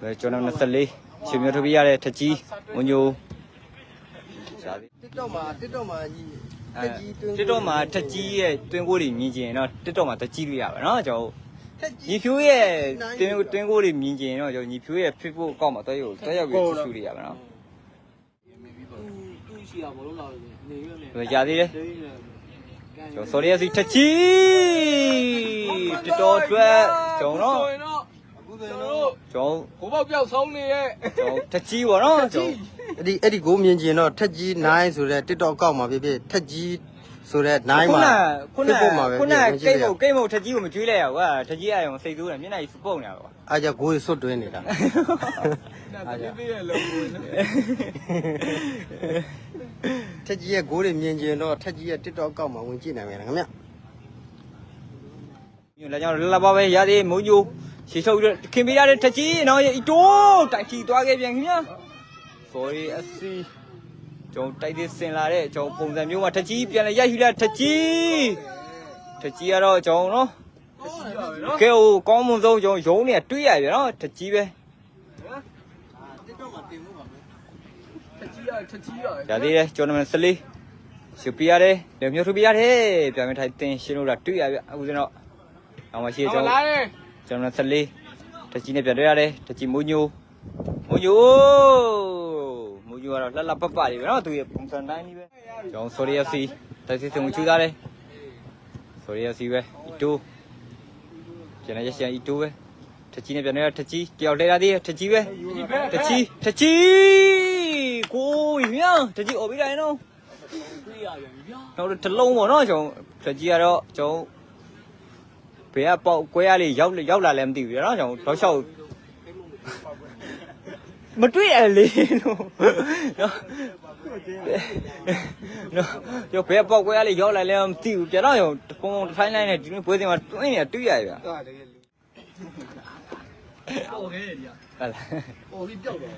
ပဲကျွန်တော်24ရှင်မျိုးထုတ်ပြရတဲ့ထကြီးဝညိုရှားသည် TikTok မှာ TikTok မှာကြီးအဲတက်ကြီးတွင်း TikTok မှာထကြီးရဲ့တွင်းကိုတွေမြင်ကျင်တော့ TikTok မှာတကြီးလို့ရပါတော့ကျွန်တော်တက်ညီကြီးဖြိုးရဲ့တွင်းတွင်းကိုတွေမြင်ကျင်တော့ကျွန်တော်ညီဖြိုးရဲ့ Facebook အကောင့်မှာတွဲရုပ်တွဲရောက်ပြီးကြည့်လို့ရပါတော့သူရှိတာဘလို့လာနေရွက်နေဘယ်ကြသေးလဲကျွန်ကျွန်တော် sorry စီထကြီးတတော်အတွက်ကျွန်တော်ဆိုရင် တော့အခုဆိုကျွန်ရင်တော်တော့တို့ဟိုဘောက်ပြောက်ဆုံးနေရဲ့ကျွန်တော်ထကြီးပေါ့နော်ကျွန်တော်အဲ့ဒီအဲ့ဒီကိုမြင်ကျင်တော့ထက်ကြီး9ဆိုတဲ့ TikTok အကောင့်မှာဖြစ်ဖြစ်ထက်ကြီးဆိုတဲ့9မှာခုန Facebook မှာပဲခုနဖြစ်ကိတ်ဖြစ်မုတ်ကိတ်မုတ်ထကြီးကိုမကျွေးလိုက်ရဘူးကွာထကြီးအရုံစိတ်ဆိုးတယ်မျက်နှာကြီးပုတ်နေတာကွာအားကြကိုယ်စွတ်တွင်းနေတာဒါပြေးပြေးရဲ့လုံဝင်နေထက်ကြီးရဲ့ကိုယ်တွေမြင်ကျင်တော့ထက်ကြီးရဲ့ TikTok အကောင့်မှာဝင်ကြည့်နိုင်မယ်ခင်ဗျညလာကြောင်လလပါပဲရသေးမုံညို ရှေ့ထုတ်ခင်ပေးရတဲ့ထကြီးနော်ဤတိုးတိုက်တီသွားခဲ့ပြန်ခင်ဗျာ sorry အစီကျွန်တော်တိုက်သေးစင်လာတဲ့ကျွန်တော်ပုံစံမျိုးမှာထကြီးပြန်လဲရိုက်ယူလိုက်ထကြီးထကြီးကတော့ကျွန်တော်နော်ကဲဟိုကောင်းမွန်ဆုံးကျွန်တော်ရုံးနေတွေ့ရပြန်နော်ထကြီးပဲ TikTok မှာတင်မှုပါမယ်ချက်ကြီးရချက်ကြီးရရသေးတယ်ကျွန်တော်们14ရှုပြရတယ်လေမျိုးထုတ်ပြရတယ်ပြန်မထိုင်တင်ရှင်းလို့တာတွေ့ရပြအခုစတော့အောင်မရှိဟောကျွန်လာတော်တယ် ကျွန်တော်14တကြီးနဲ့ပြန်တွေ့ရတယ်တကြီးမိုးညိုမိုးညိုမိုးညိုကတော့လှလှပပလေးပဲနော်သူရဲ့ပုံစံတိုင်းကြီးပဲကျွန်တော် sorry FC တိုက်စစ်စုံချူသားတယ် sorry FC ပဲအတူပြန်ရရအတူပဲတကြီးနဲ့ပြန်တွေ့ရတကြီးတယောက်လဲလာသေးတယ်တကြီးပဲတကြီးတကြီးကိုရတကြီးអော်ပြီးတိုင်းနော်တွေ့ရပြန်ပြီဗျာနောက်တစ်လုံးပေါ့နော်ကျွန်တော်ကြကြီးကတော့ကျွန်တော် ဘယ်ကပေါက်ကွဲရလေးရောက်ရောက်လာလည်းမသိဘူးနော်ကျွန်တော်တော့လျှောက်မတွေ့ရလေနော်နော်နော်ကျွန်တော်ဘယ်ကပေါက်ကွဲရလေးရောက်လာလည်းမသိဘူးပြန်တော့ကျွန်တော်ပုံပုံတစ်ထိုင်းလိုက်နဲ့ဒီနေ့ပွဲစဉ်မှာတွင်းနေတွေ့ရဗျာဟုတ်တယ်လူဟောခဲ့ရဒီဟုတ်လားဟောပြီးပြောက်တော့